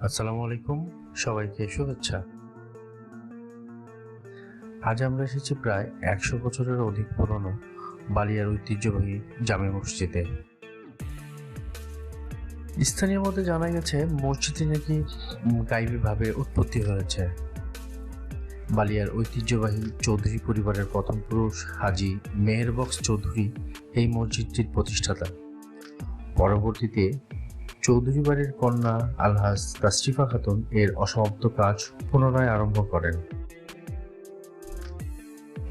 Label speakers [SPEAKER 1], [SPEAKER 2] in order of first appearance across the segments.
[SPEAKER 1] আসসালামু আলাইকুম, সবাইকে শুভেচ্ছা। আজ আমরা এসেছি প্রায় একশো বছরের অধিক পুরনো বালিয়ার ঐতিহ্যবাহী জামে মসজিদে। স্থানীয় মধ্যে জানা গেছে, মসজিদটি নাকি গাইবীভাবে উৎপত্তি হয়েছে। বালিয়ার ঐতিহ্যবাহী চৌধুরী পরিবারের প্রথম পুরুষ হাজি মেহেরবক্স চৌধুরী এই মসজিদটির প্রতিষ্ঠাতা। পরবর্তীতে চৌধুরী বাড়ির কন্যা আলহাজ তাসরিফা খাতুন এর অসমাপ্ত কাজ পুনরায় আরম্ভ করেন।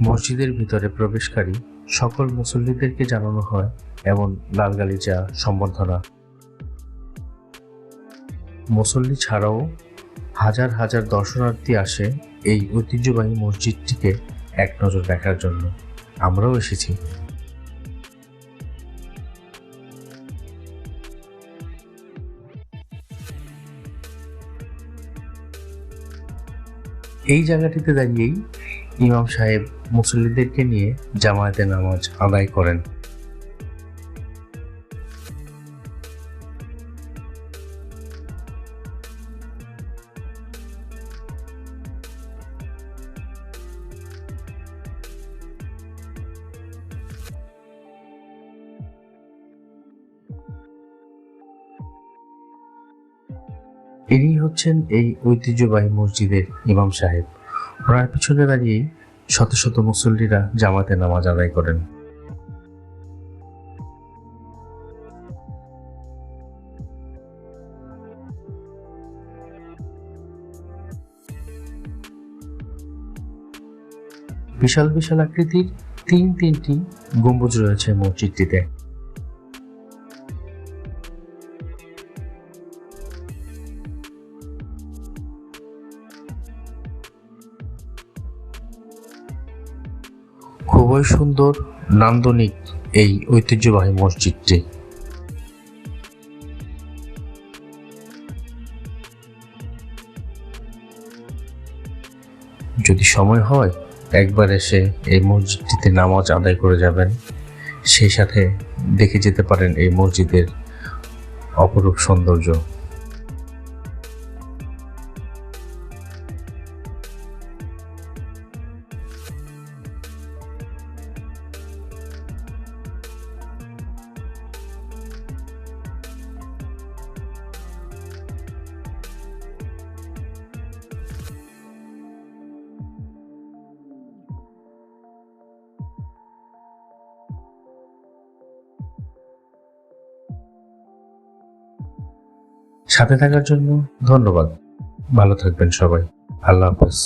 [SPEAKER 1] মসজিদের ভিতরে প্রবেশকারী সকল মুসল্লিদেরকে জানানো হয় এমন লাল গালিচা সম্বর্ধনা। মুসল্লি ছাড়াও হাজার হাজার দর্শনার্থী আসে এই ঐতিহ্যবাহী মসজিদটিকে এক নজর দেখার জন্য। আমরাও এসেছি। এই জায়গাটিতে দাঁড়িয়েই ইমাম সাহেব মুসল্লিদেরকে নিয়ে জামায়াতে নামাজ আদায় করেন। ইনি হচ্ছেন এই ঐতিহ্যবাহী মসজিদের ইমাম সাহেব। ওনার পিছনে দাঁড়িয়েই শত শত মুসল্লিরা জামাতে নামাজ আদায় করেন। বিশাল বিশাল আকৃতির তিন তিনটি গম্বুজ রয়েছে মসজিদটিতে। খুবই সুন্দর, নান্দনিক এই ঐতিহ্যবাহী মসজিদটি। যদি সময় হয়, একবার এসে এই মসজিদটিতে নামাজ আদায় করে যাবেন। সেই সাথে দেখে যেতে পারেন এই মসজিদের অপরূপ সৌন্দর্য। সাথে থাকার জন্য ধন্যবাদ। ভালো থাকবেন সবাই। আল্লাহ হাফেজ।